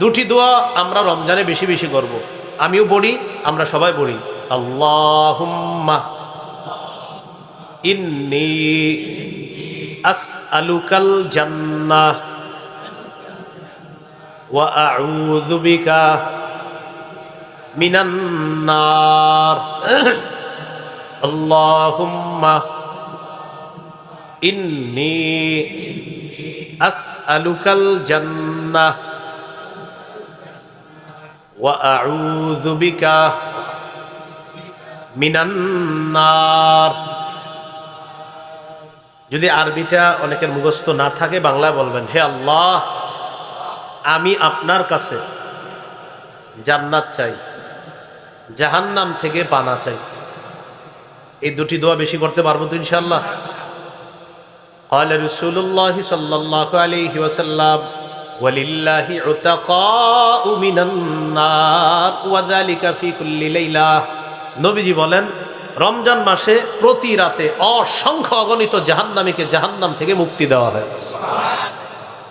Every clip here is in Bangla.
দুটি দোয়া আমরা রমজানে বেশি বেশি করব। আমিও পড়ি, আমরা সবাই পড়ি। আল্লাহুম্মা ইন্নি আসআলুকাল জান্নাহ ওয়া وأعوذ بك من النار যদি আরবিটা অনেকের মুখস্থ না থাকে বাংলায় বলবেন হে আল্লাহ আমি আপনার কাছে জান্নাত চাই জাহান্নাম থেকে পানা চাই এই দুটি দোয়া বেশি করতে পারবো তো ইনশাল্লাহ قال رسول الله صلى الله عليه وسلم ওয়ালিল্লাহি উতাকাউ মিনান নার, ওয়া যালিকা ফি নবীজি বলেন, রমজান মাসে প্রতি রাতে অসংখ্য অগণিত জাহান্নামীকে জাহান্নাম থেকে মুক্তি দেওয়া হয়েছে।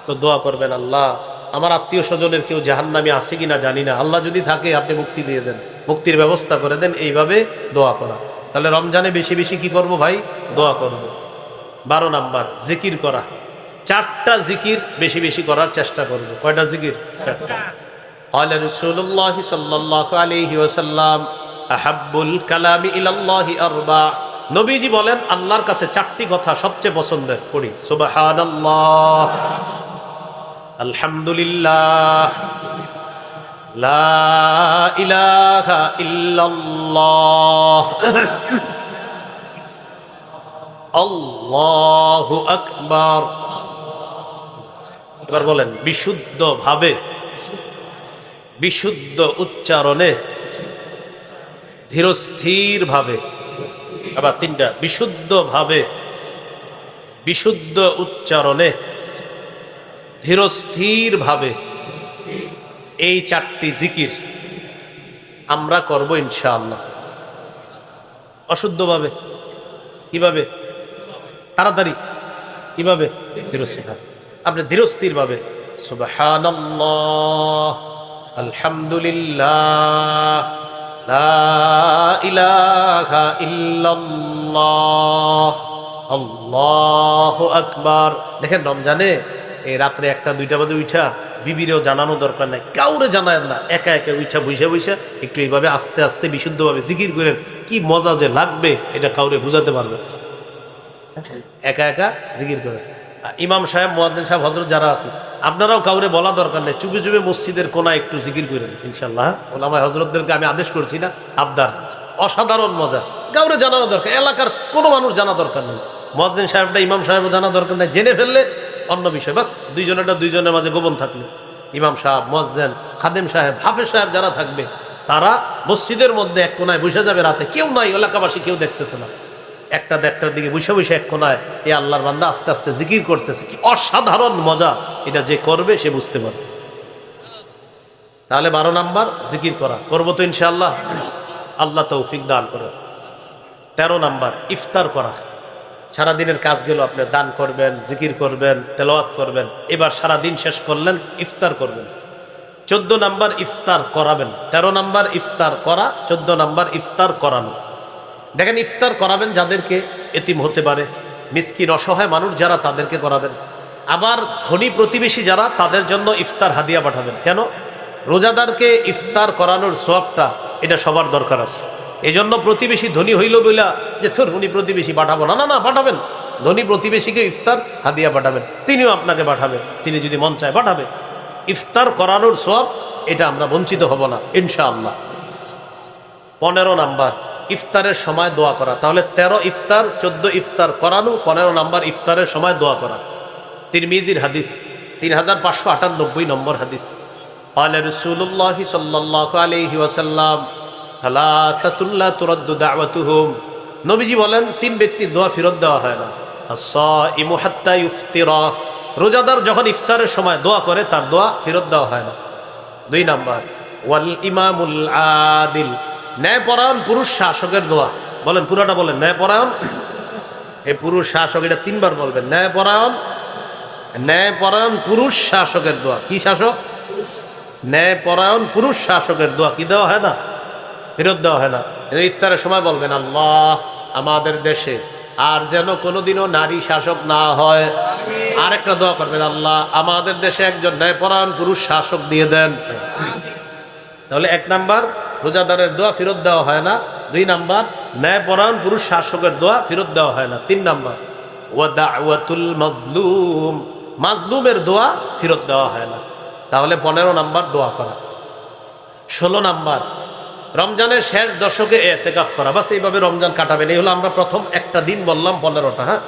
তো দোয়া করবেন আল্লাহ, আমার আত্মীয় স্বজনের কেউ জাহান্নামে আছে কিনা জানি না। আল্লাহ যদি থাকে, আপনি মুক্তি দিয়ে দেন। মুক্তির ব্যবস্থা করে দেন, এইভাবে দোয়া করা। তাহলে রমজানে বেশি বেশি কি করব ভাই? দোয়া করব। বারো নাম্বার, জিকির করা। চারটা জিকির বেশি বেশি করার চেষ্টা করব কয়টা জিকির চারটা قال رسول الله صلى الله عليه وسلم أحب الكلام إلى الله أربع নবীজি বলেন আল্লাহর কাছে চারটি কথা সবচেয়ে পছন্দের পড়ি সুবহানাল্লাহ আলহামদুলিল্লাহ লা ইলাহা ইল্লাল্লাহ আল্লাহু আকবার এবার বলেন বিশুদ্ধ ভাবে বিশুদ্ধ উচ্চারণে ধীরস্থির ভাবে আবার তিনটা বিশুদ্ধ ভাবে বিশুদ্ধ উচ্চারণে ধীরস্থির ভাবে এই চারটি জিকির আমরা করব ইনশাআল্লাহ। অশুদ্ধভাবে, কীভাবে? তাড়াতাড়ি, কীভাবে? ধীরস্থির ভাবে আপনি ধীরস্থির ভাবে, সুবহানাল্লাহ, আলহামদুলিল্লাহ আল্লাহু আকবার। দেখেন রমজানে এই রাত্রে একটা, দুইটা বাজে উঠা বিবিরেও জানানো দরকার নাই, কাউরে জানায় না, একা একা উঠা বসে বসে একটু এইভাবে আস্তে আস্তে বিশুদ্ধভাবে জিকির করেন, কি মজা যে লাগবে এটা কাউরে বুঝাতে পারবে একা একা জিকির করেন। ইমাম সাহেব, মোয়াজ্জেন সাহেব হজরত যারা আছে, আপনারাও কাউরে বলা দরকার নেই। চুপে চুপে মসজিদের কোনায় একটু জিকির করেন ইনশাল্লাহ হ্যাঁ? ওলামায় হজরতদেরকে আমি আদেশ করছি না, আবদার। অসাধারণ মজা। কাউরে জানানো দরকার, এলাকার কোনো মানুষ জানা দরকার নেই। মোয়াজ্জেন সাহেবটা, ইমাম সাহেবও জানা দরকার নেই। জেনে ফেললে অন্য বিষয়। বাস, দুইজনেরটা দুইজনের মাঝে গোপন থাকলে। ইমাম সাহেব, মোয়াজ্জেন, খাদেম সাহেব, হাফেজ সাহেব যারা থাকবে, তারা মসজিদের মধ্যে এক কোনায় বসে যাবে রাতে। কেউ নাই, এলাকাবাসী কেউ দেখতেছে না। একটা দেড়টার দিকে বসে বসে এক কোনায় এই আল্লাহর বান্দা আস্তে আস্তে জিকির করতেছে। কি অসাধারণ মজা। এটা যে করবে, সে বুঝতে পারবে। তাহলে বারো নাম্বার, জিকির করা। করব তো ইনশাআল্লাহ। আল্লাহ তৌফিক দান করে। তেরো নাম্বার, ইফতার করা। সারাদিনের কাজ গেল আপনি দান করবেন, জিকির করবেন, তেলাওয়াত করবেন। এবার সারা দিন শেষ করলেন, ইফতার করবেন। চোদ্দ নাম্বার, ইফতার করাবেন। তেরো নাম্বার, ইফতার করা। চোদ্দ নাম্বার, ইফতার করানো। দেখেন ইফতার করাবেন যাদেরকে এতিম হতে পারে, মিসকিন, অসহায় মানুষ যারা তাদেরকে করাবেন। আবার ধনী প্রতিবেশী যারা তাদের জন্য ইফতার হাদিয়া পাঠাবেন। কেন? রোজাদারকে ইফতার করানোর সোয়াবটা এটা সবার দরকার আছে। এই জন্য প্রতিবেশী ধনী হইল বইলা যে থর উনি প্রতিবেশী পাঠাবো না। না না, পাঠাবেন। ধনী প্রতিবেশীকে ইফতার হাদিয়া পাঠাবেন। তিনিও আপনাকে পাঠাবেন। তিনি যদি মন চায় পাঠাবে। ইফতার করানোর সব এটা আমরা বঞ্চিত হব না, ইনশাআল্লাহ। পনেরো নাম্বার। ইফতারের সময় দোয়া করা তাহলে তেরো ইফতার চোদ্দ ইফতার করানো পনেরো নাম্বার ইফতারের সময় দোয়া করা তিরমিজির হাদিস তিন হাজার পাঁচশো আটানব্বই নম্বর হাদিস قال رسول الله صلى الله عليه وسلم ثلاثة لا ترد دعوتهم নবীজি বলেন তিন ব্যক্তির দোয়া ফেরত দেওয়া হয় না الصائم حتى يفطر রোজাদার যখন ইফতারের সময় দোয়া করে তার দোয়া ফেরত দেওয়া হয় না দুই নাম্বার ওয়াল ইমামুল আদিল ন্যায়পরায়ণ পুরুষ শাসকের দোয়া। বলেন, পুরাটা বলেন, ন্যায়পরায়ণ? এই পুরুষ শাসক, এটা তিনবার বলবেন, ন্যায়পরায়ণ ন্যায়পরায়ণ পুরুষ শাসকের দোয়া। কি শাসক? ন্যায় পরায়ণ পুরুষ শাসকের দোয়া। কি দেওয়া হয় না? ফেরত দেওয়া হয় না। ইফতারের সময় বলবেন, আল্লাহ, আমাদের দেশে আর যেন কোনোদিনও নারী শাসক না হয়। আর একটা দোয়া করবেন, আল্লাহ, আমাদের দেশে একজন ন্যায়পরায়ণ পুরুষ শাসক দিয়ে দেন। তাহলে এক নাম্বার রোজাদারের দোয়া ফেরত দেওয়া হয় না। দুই নাম্বার, ন্যায়পরায়ণ পুরুষ শাসকের দোয়া ফেরত দেওয়া হয় না। তিন নাম্বার ওয়াদাওয়াতুল মাজলুম, মাজলুমের দোয়া ফেরত দেওয়া হয় না। তাহলে পনেরো নাম্বার দোয়া করা। ষোলো নাম্বার, রমজানের শেষ দশকে এতেকাফ করা। বাস এইভাবে রমজান কাটাবেন। এই হলো আমরা প্রথম একটা দিন বললাম পনেরোটা হ্যাঁ?